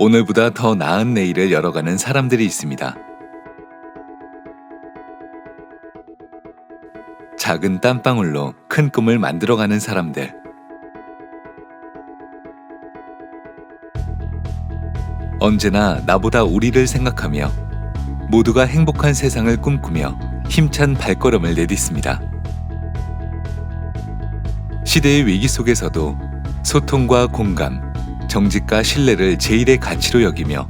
오늘보다 더 나은 내일을 열어가는 사람들이 있습니다. 작은 땀방울로 큰 꿈을 만들어가는 사람들. 언제나 나보다 우리를 생각하며 모두가 행복한 세상을 꿈꾸며 힘찬 발걸음을 내딛습니다. 시대의 위기 속에서도 소통과 공감, 정직과 신뢰를 제일의 가치로 여기며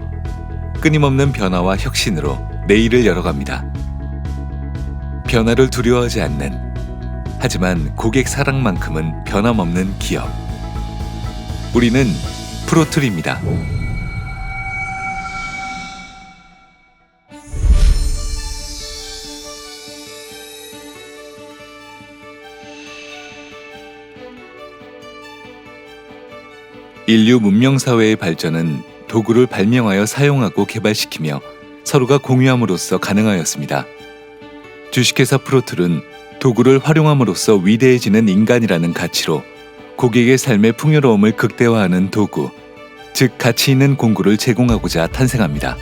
끊임없는 변화와 혁신으로 내일을 열어갑니다. 변화를 두려워하지 않는 하지만 고객 사랑만큼은 변함없는 기업. 우리는 프로툴입니다. 인류 문명 사회의 발전은 도구를 발명하여 사용하고 개발시키며 서로가 공유함으로써 가능하였습니다. 주식회사 프로툴은 도구를 활용함으로써 위대해지는 인간이라는 가치로 고객의 삶의 풍요로움을 극대화하는 도구, 즉 가치 있는 공구를 제공하고자 탄생합니다.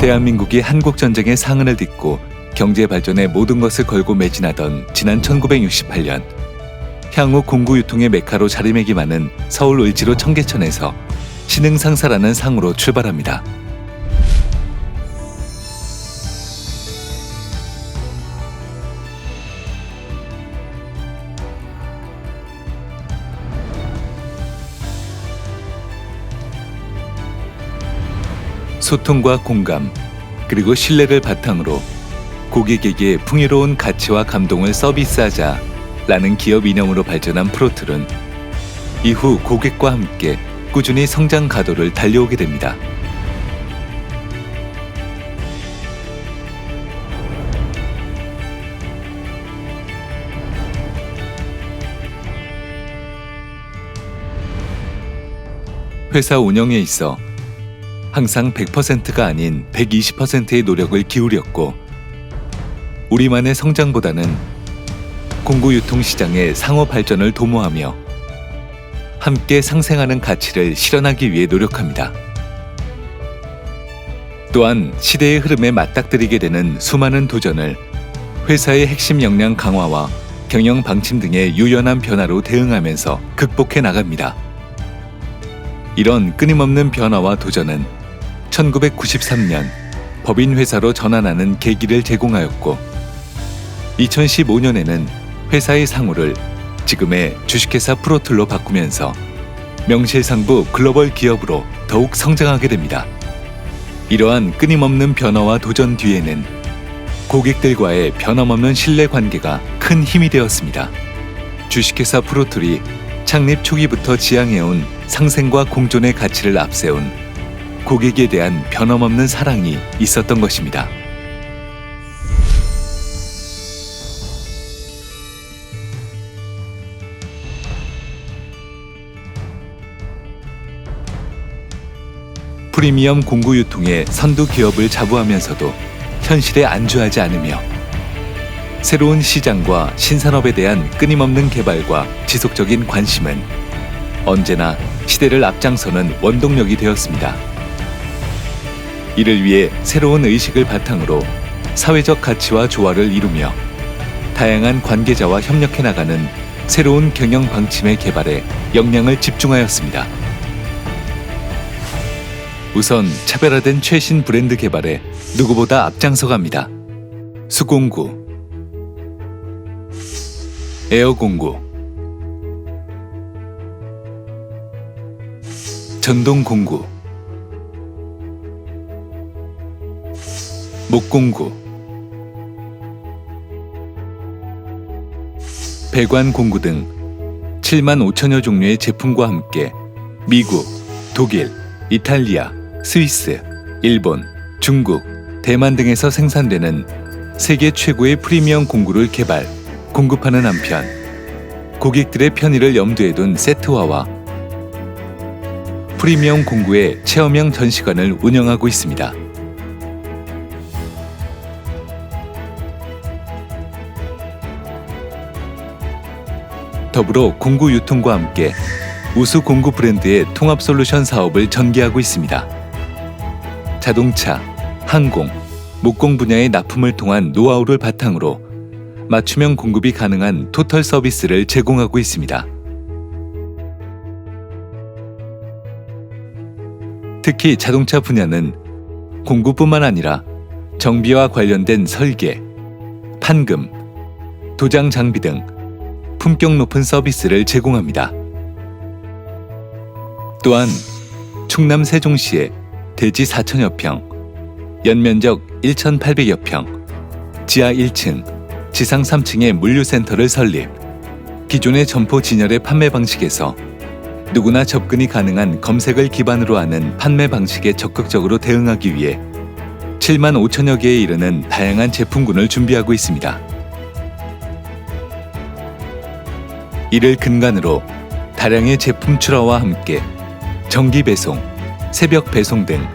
대한민국이 한국 전쟁의 상흔을 딛고 경제 발전에 모든 것을 걸고 매진하던 지난 1968년 향후 공구 유통의 메카로 자리매김하는 서울 을지로 청계천에서 신흥상사라는 상으로 출발합니다. 소통과 공감, 그리고 신뢰를 바탕으로 고객에게 풍요로운 가치와 감동을 서비스하자 라는 기업 이념으로 발전한 프로툴은 이후 고객과 함께 꾸준히 성장 가도를 달려오게 됩니다. 회사 운영에 있어 항상 100%가 아닌 120%의 노력을 기울였고 우리만의 성장보다는 공구 유통 시장의 상호 발전을 도모하며 함께 상생하는 가치를 실현하기 위해 노력합니다. 또한 시대의 흐름에 맞닥뜨리게 되는 수많은 도전을 회사의 핵심 역량 강화와 경영 방침 등의 유연한 변화로 대응하면서 극복해 나갑니다. 이런 끊임없는 변화와 도전은 1993년 법인 회사로 전환하는 계기를 제공하였고 2015년에는 회사의 상호를 지금의 주식회사 프로툴로 바꾸면서 명실상부 글로벌 기업으로 더욱 성장하게 됩니다. 이러한 끊임없는 변화와 도전 뒤에는 고객들과의 변함없는 신뢰 관계가 큰 힘이 되었습니다. 주식회사 프로툴이 창립 초기부터 지향해온 상생과 공존의 가치를 앞세운 고객에 대한 변함없는 사랑이 있었던 것입니다. 프리미엄 공구 유통의 선두 기업을 자부하면서도 현실에 안주하지 않으며 새로운 시장과 신산업에 대한 끊임없는 개발과 지속적인 관심은 언제나 시대를 앞장서는 원동력이 되었습니다. 이를 위해 새로운 의식을 바탕으로 사회적 가치와 조화를 이루며 다양한 관계자와 협력해 나가는 새로운 경영 방침의 개발에 역량을 집중하였습니다. 우선 차별화된 최신 브랜드 개발에 누구보다 앞장서 갑니다. 수공구, 에어공구, 전동공구, 목공구, 배관공구 등 7만 5천여 종류의 제품과 함께 미국, 독일, 이탈리아, 스위스, 일본, 중국, 대만 등에서 생산되는 세계 최고의 프리미엄 공구를 개발, 공급하는 한편 고객들의 편의를 염두에 둔 세트화와 프리미엄 공구의 체험형 전시관을 운영하고 있습니다. 더불어 공구 유통과 함께 우수 공구 브랜드의 통합 솔루션 사업을 전개하고 있습니다. 자동차, 항공, 목공 분야의 납품을 통한 노하우를 바탕으로 맞춤형 공급이 가능한 토털 서비스를 제공하고 있습니다. 특히 자동차 분야는 공구뿐만 아니라 정비와 관련된 설계, 판금, 도장 장비 등 품격 높은 서비스를 제공합니다. 또한 충남 세종시에 대지 4천여 평, 연면적 1,800여 평, 지하 1층, 지상 3층의 물류센터를 설립. 기존의 점포 진열의 판매 방식에서 누구나 접근이 가능한 검색을 기반으로 하는 판매 방식에 적극적으로 대응하기 위해 7만 5천여 개에 이르는 다양한 제품군을 준비하고 있습니다. 이를 근간으로 다량의 제품 출하와 함께 정기 배송, 새벽 배송 등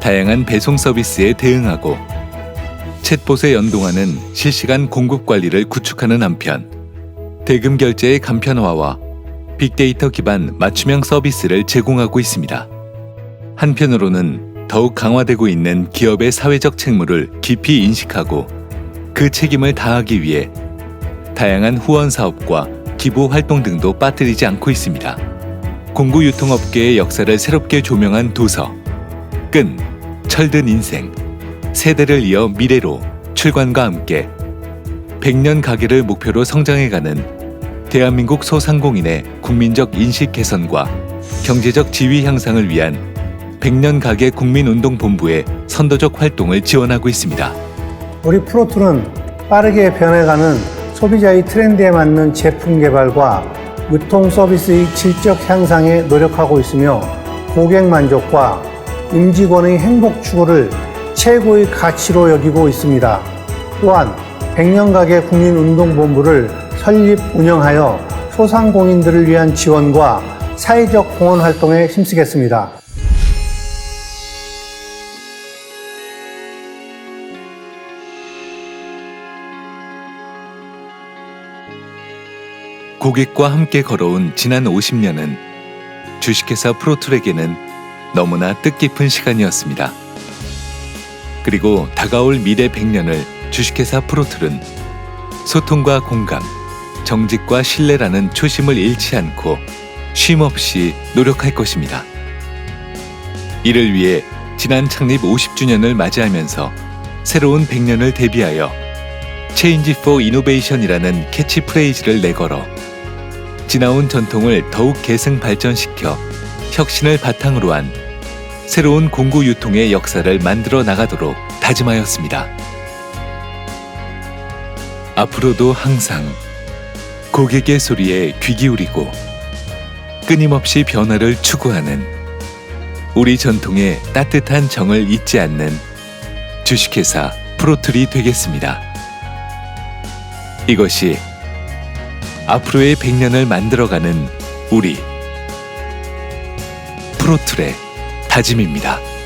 다양한 배송 서비스에 대응하고 챗봇에 연동하는 실시간 공급 관리를 구축하는 한편 대금 결제의 간편화와 빅데이터 기반 맞춤형 서비스를 제공하고 있습니다. 한편으로는 더욱 강화되고 있는 기업의 사회적 책무를 깊이 인식하고 그 책임을 다하기 위해 다양한 후원 사업과 기부 활동 등도 빠뜨리지 않고 있습니다. 공구 유통업계의 역사를 새롭게 조명한 도서 끈 철든 인생 세대를 이어 미래로 출간과 함께 100년 가게를 목표로 성장해가는 대한민국 소상공인의 국민적 인식 개선과 경제적 지위 향상을 위한 100년 가게 국민운동본부의 선도적 활동을 지원하고 있습니다. 우리 프로툴은 빠르게 변해가는 소비자의 트렌드에 맞는 제품 개발과 유통 서비스의 질적 향상에 노력하고 있으며 고객 만족과 임직원의 행복 추구를 최고의 가치로 여기고 있습니다. 또한 100년 가게 국민운동본부를 설립 운영하여 소상공인들을 위한 지원과 사회적 공헌 활동에 힘쓰겠습니다. 고객과 함께 걸어온 지난 50년은 주식회사 프로툴에게는 너무나 뜻깊은 시간이었습니다. 그리고 다가올 미래 100년을 주식회사 프로툴은 소통과 공감, 정직과 신뢰라는 초심을 잃지 않고 쉼 없이 노력할 것입니다. 이를 위해 지난 창립 50주년을 맞이하면서 새로운 100년을 대비하여 Change for Innovation이라는 캐치프레이즈를 내걸어 지나온 전통을 더욱 계승 발전시켜 혁신을 바탕으로 한 새로운 공구 유통의 역사를 만들어 나가도록 다짐하였습니다. 앞으로도 항상 고객의 소리에 귀 기울이고 끊임없이 변화를 추구하는 우리 전통의 따뜻한 정을 잊지 않는 주식회사 프로툴이 되겠습니다. 이것이 앞으로의 100년을 만들어가는 우리 프로툴의 다짐입니다.